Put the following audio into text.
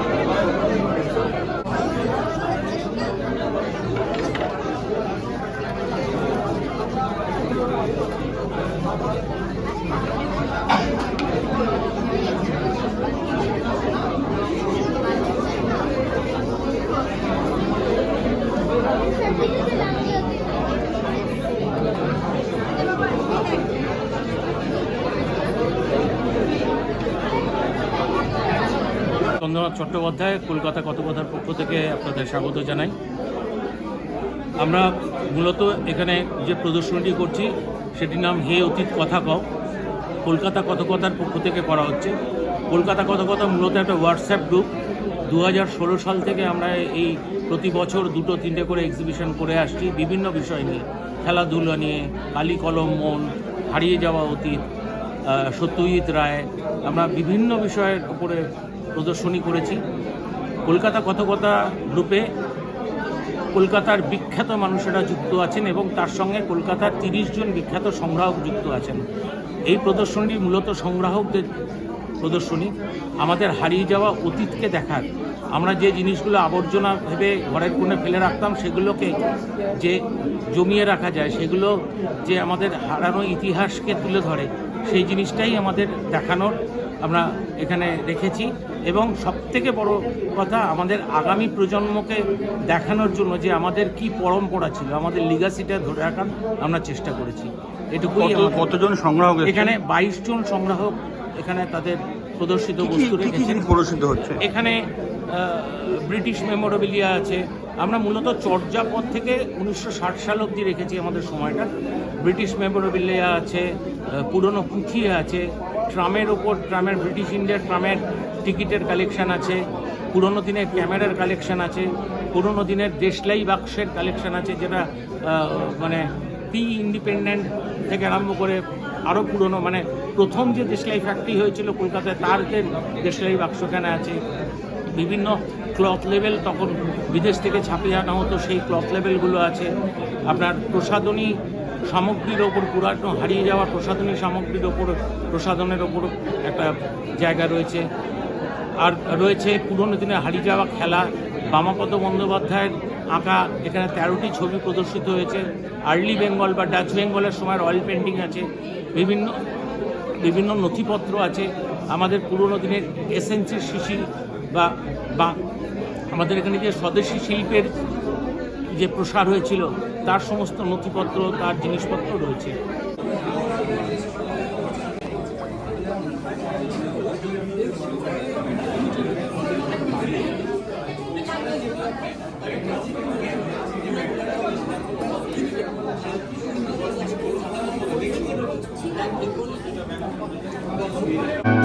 আমরা স্কন্দনাথ চট্টোপাধ্যায়, কলকাতা কথকথার পক্ষ থেকে আপনাদের স্বাগত জানাই। আমরা মূলত এখানে যে প্রদর্শনীটি করছি, সেটির নাম হে অতীত কথা কও। কলকাতা কথকথার পক্ষ থেকে করা হচ্ছে। কলকাতা কথকথা মূলত একটা হোয়াটসঅ্যাপ গ্রুপ দু সাল থেকে আমরা এই প্রতি বছর দুটো, তিনটে করে এক্সিবিশন করে আসছি বিভিন্ন বিষয় নিয়ে। খেলাধুলা নিয়ে, কালি কলম, মন, হারিয়ে যাওয়া অতীত সত্যজিৎ রায়। আমরা বিভিন্ন বিষয়ের উপরে প্রদর্শনী করেছি। কলকাতা কথকতা গ্রুপে কলকাতার বিখ্যাত মানুষেরা যুক্ত আছেন এবং তার সঙ্গে কলকাতার তিরিশ জন বিখ্যাত সংগ্রাহক যুক্ত আছেন। এই প্রদর্শনীটি মূলত সংগ্রাহকদের প্রদর্শনী। আমাদের হারিয়ে যাওয়া অতীতকে দেখার। আমরা যে জিনিসগুলো আবর্জনা ভেবে ঘরের কোণে ফেলে রাখতাম, সেগুলোকে যে জমিয়ে রাখা যায়, সেগুলো যে আমাদের হারানো ইতিহাসকে তুলে ধরে, সেই জিনিসটাই আমাদের দেখানোর আমরা এখানে রেখেছি এবং সবথেকে বড় কথা আমাদের আগামী প্রজন্মকে দেখানোর জন্য যে আমাদের কি পরম্পরা ছিল আমাদের লিগাসিটা ধরে রাখার আমরা চেষ্টা করেছি। এটুকুই কতজন সংগ্রাহক এখানে বাইশ জন সংগ্রাহক এখানে তাদের প্রদর্শিত বস্তু প্রদর্শিত হচ্ছে? এখানে ব্রিটিশ মেমোরেবিলিয়া আছে। আমরা মূলত চর্যাপদ থেকে উনিশশো ষাট সাল অবধি রেখেছি আমাদের সময়টা। ব্রিটিশ মেমোরেবিলিয়া আছে পুরনো পুঁথি আছে ট্রামের ওপর ট্রামের ব্রিটিশ ইন্ডিয়ার ট্রামের টিকিটের কালেকশান আছে, পুরনো দিনের ক্যামেরার কালেকশান আছে, পুরনো দিনের দেশলাই বাক্সের কালেকশান আছে, যেটা মানে পি ইন্ডিপেন্ডেন্ট থেকে আরম্ভ করে আরও পুরনো মানে প্রথম যে দেশলাই ফ্যাক্টরি হয়েছিল কলকাতায়, তার যে দেশলাই বাক্স কেনা আছে বিভিন্ন ক্লথ লেভেল তখন বিদেশ থেকে ছাপিয়ে আনা হতো, সেই ক্লথ লেভেলগুলো আছে। আপনার প্রসাধনী সামগ্রীর ওপর পুরানো, হারিয়ে যাওয়া প্রসাধনী সামগ্রীর ওপর, প্রসাধনের ওপর একটা জায়গা রয়েছে। আর রয়েছে পুরনো দিনে হারিয়ে যাওয়া খেলা বামাপদ বন্দ্যোপাধ্যায়ের আঁকা, এখানে তেরোটি ছবি প্রদর্শিত হয়েছে। আর্লি বেঙ্গল বা ডাচ বেঙ্গলের সময় অয়েল পেন্টিং আছে। বিভিন্ন বিভিন্ন নথিপত্র আছে। আমাদের পুরনো দিনের এসেন্সের শিশির বা বা আমাদের এখানে যে স্বদেশি শিল্পের যে প্রসার হয়েছিল, তার সমস্ত নথিপত্র, তার জিনিসপত্র রয়েছে। Thank